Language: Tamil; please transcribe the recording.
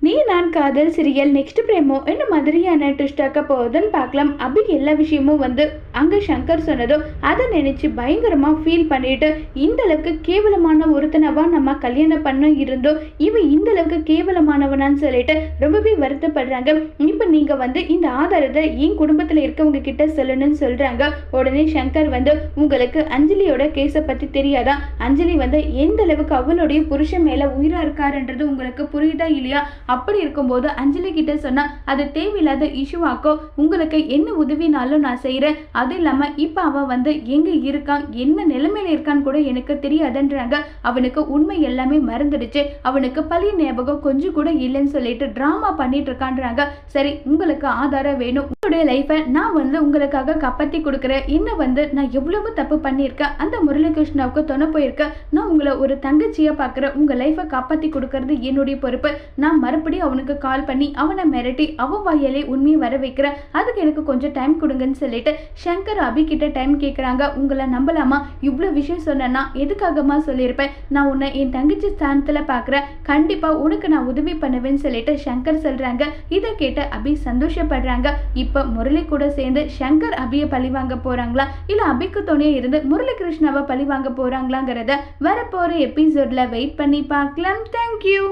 நீ நான் காதல் சிரியல் நெக்ஸ்ட் பிரேமோ என்ன மாதிரியான ட்விஸ்டாக்க போகுதுன்னு பார்க்கலாம். அப்படி எல்லா விஷயமும் வந்து அங்கே சங்கர் சொன்னதும் அதை நினச்சி பயங்கரமாக ஃபீல் பண்ணிட்டு இந்த அளவுக்கு கேவலமான ஒருத்தனவா நம்ம கல்யாணம் பண்ண இருந்தோம் இவன் இந்த அளவுக்கு கேவலமானவனான்னு சொல்லிட்டு ரொம்பவே வருத்தப்படுறாங்க. இப்போ நீங்கள் வந்து இந்த ஆதாரத்தை என் குடும்பத்தில் இருக்கவங்க கிட்ட சொல்லணும்னு சொல்கிறாங்க உடனே சங்கர் வந்து உங்களுக்கு அஞ்சலியோட கேஸை பற்றி தெரியாதா? அஞ்சலி வந்து எந்த அளவுக்கு அவளுடைய புருஷன் மேலே உயிராக இருக்காருன்றது உங்களுக்கு புரியுதா இல்லையா? அப்படி இருக்கும்போது அஞ்சலி கிட்ட சொன்னா அது தேவையில்லாத இஷ்யூவாக்கோ உங்களுக்கு என்ன உதவினாலும் நான் செய்கிறேன் அது இல்லாமல் இப்போ அவன் வந்து எங்கே இருக்கான் என்ன நிலைமையில இருக்கான்னு கூட எனக்கு தெரியாதுன்றாங்க. அவனுக்கு உண்மை எல்லாமே மறந்துடுச்சு. அவனுக்கு பழி ஞாபகம் கொஞ்சம் கூட இல்லைன்னு சொல்லிட்டு ட்ராமா பண்ணிட்டு இருக்கான்றாங்க. சரி உங்களுக்கு ஆதாரம் வேணும். உங்களுடைய லைஃப்பை நான் வந்து உங்களுக்காக கப்பத்தி கொடுக்குறேன். இன்னும் வந்து நான் எவ்வளவு தப்பு பண்ணியிருக்கேன்? அந்த முரளிகிருஷ்ணாவுக்கு துணை போயிருக்கேன் நான் உங்களை ஒரு தங்கச்சியாக பார்க்குறேன். உங்கள் லைஃப்பை காப்பாற்றி கொடுக்கறது என்னுடைய பொறுப்பு. நான் மறுபடியும் அவனுக்கு கால் பண்ணி அவனை மிரட்டி அவன் வாயாலே உண்மையை வர வைக்கிறேன். அதுக்கு எனக்கு கொஞ்சம் டைம் கொடுங்கன்னு சொல்லிட்டு சங்கர் அபி கிட்ட டைம் கேட்குறாங்க உங்களை நம்பலாமா? இவ்வளோ விஷயம் சொன்னேன்னா எதுக்காகமா சொல்லியிருப்பேன்? நான் உன்னை என் தங்கச்சி ஸ்தானத்தில் பார்க்குறேன் கண்டிப்பாக உனக்கு நான் உதவி பண்ணுவேன்னு சொல்லிட்டு சங்கர் சொல்கிறாங்க இதை கேட்டு அபி சந்தோஷப்படுறாங்க. இப்போ முரளி கூட சேர்ந்து சங்கர் அபியை பழி வாங்க போகிறாங்களா இல்லை அபிக்கு துணையே இருந்து முரளி கிருஷ்ணாவை பழி வாங்க போகிறாங்களாங்கிறத வரப்போகிற எபிசோடில் வெயிட் பண்ணி பார்க்கலாம். தேங்க்யூ